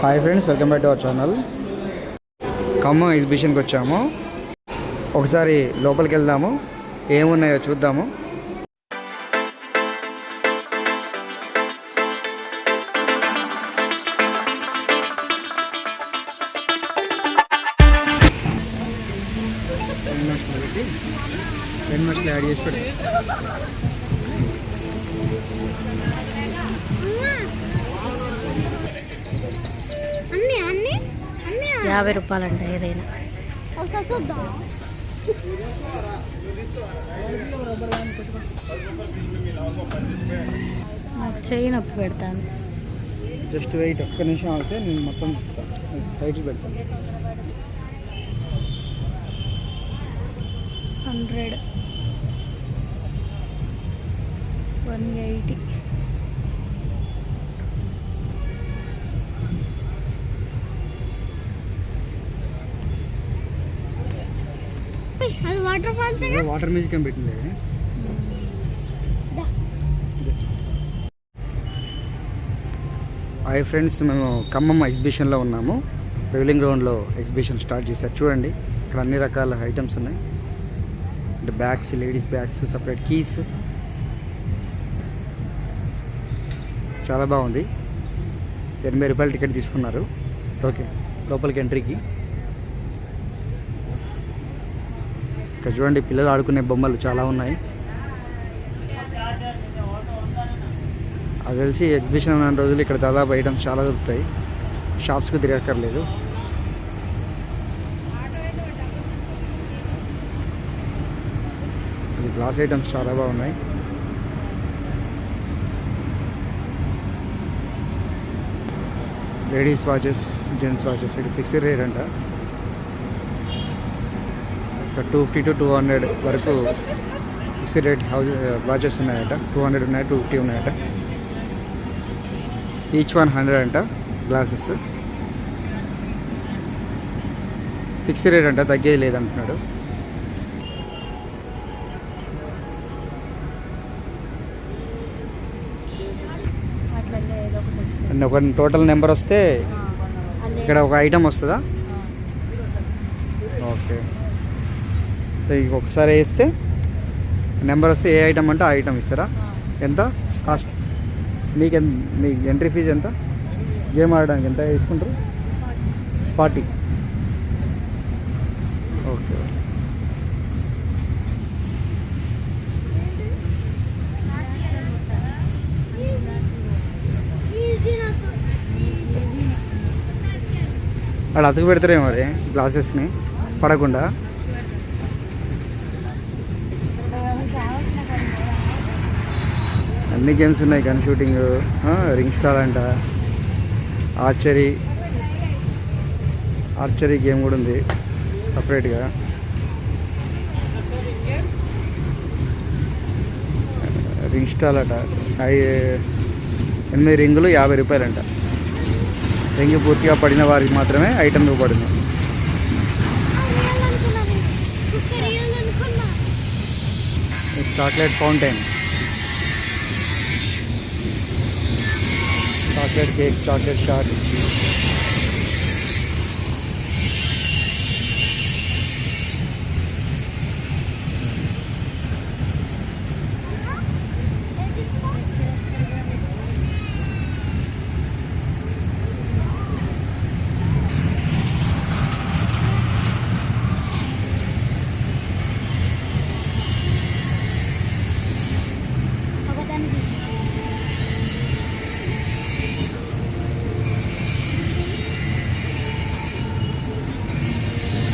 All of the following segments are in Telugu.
Hi friends welcome back to our channel Khammam ఎగ్జిబిషన్కి వచ్చాము. ఒకసారి లోపలికి వెళ్దాము. ఏమున్నాయో చూద్దాము. యాడ్ చేసి యాభై రూపాయలంట ఏదైనా. ఒకసారి చూద్దాం నాకు చెయ్యి నొప్పి పెడతాను జస్ట్ వెయిట్ ఒక్క నిమిషం ఆగితే నేను మొత్తం టైటిల్ పెడతాను. Hundred. One eighty. Water falls water music అని పెట్టింది. హాయ్ ఫ్రెండ్స్ మేము ఖమ్మం ఎగ్జిబిషన్లో ఉన్నాము. పెవిలింగ్ గ్రౌండ్లో ఎగ్జిబిషన్ స్టార్ట్ చేశారు. చూడండి ఇక్కడ అన్ని రకాల ఐటమ్స్ ఉన్నాయి. అంటే bags ladies bags separate keys చాలా బాగుంది. ఎనభై రూపాయలు టికెట్ తీసుకున్నారు. ఓకే లోపలికి ఎంట్రీకి ఇక్కడ చూడండి పిల్లలు ఆడుకునే బొమ్మలు చాలా ఉన్నాయి. అది తెలిసి ఎగ్జిబిషన్ ఉన్న రోజులు ఇక్కడ దాదాపు ఐటమ్స్ చాలా దొరుకుతాయి. షాప్స్కి తిరగక్కర్లేదు. ఇది గ్లాస్ ఐటమ్స్ చాలా బాగున్నాయి. లేడీస్ వాచెస్ జెంట్స్ వాచెస్ ఇది ఫిక్స్డ్ రేట్ అంట. Two fifty to two hundred వరకు ఫిక్స్డ్ రేట్ హౌస్ వాచెస్ ఉన్నాయట. టూ హండ్రెడ్ ఉన్నాయి టూ ఫిఫ్టీ ఉన్నాయట. ఈచ్ వన్ హండ్రెడ్ అంట గ్లాసెస్. ఫిక్స్డ్ రేట్ అంట తగ్గేది లేదంటున్నాడు. ఒక టోటల్ నెంబర్ వస్తే ఇక్కడ ఒక ఐటమ్ వస్తుందా? ఓకే. ఒకసారి వేస్తే నెంబర్ వస్తే ఏ ఐటమ్ అంటే ఆ ఐటమ్ ఇస్తారా? ఎంత? కాస్ట్? మీకు ఎంత మీ ఎంట్రీ ఫీజు ఎంత? గేమ్ ఆడడానికి ఎంత తీసుకుంటారు? ఫార్టీ. ఓకే అక్కడ అతుకు పెడతారేమో మరి గ్లాసెస్ని? పడకుండా? అన్ని గేమ్స్ ఉన్నాయి గన్ షూటింగ్ రింగ్ స్టార్ అంట. ఆర్చరీ ఆర్చరీ గేమ్ కూడా ఉంది. సపరేట్గా రింగ్ స్టాల్ అట. అవి ఎనిమిది రింగులు యాభై రూపాయలంట. రింగ్ పూర్తిగా పడిన వారికి మాత్రమే ఐటమ్ అనుకున్నా. Chocolate fountain chocolate cake chocolate shot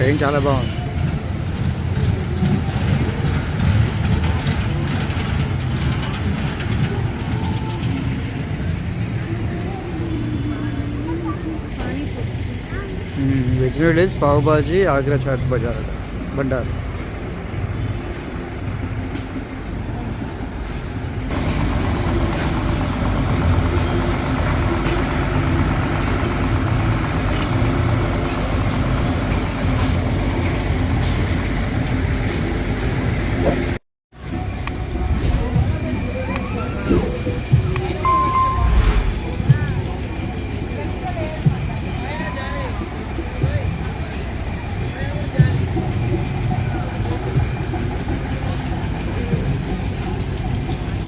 train చాలా బాగుంది వెజ్ నూడిల్స్ పావు బాజీ ఆగ్రా చాట్ బజార్ బండార్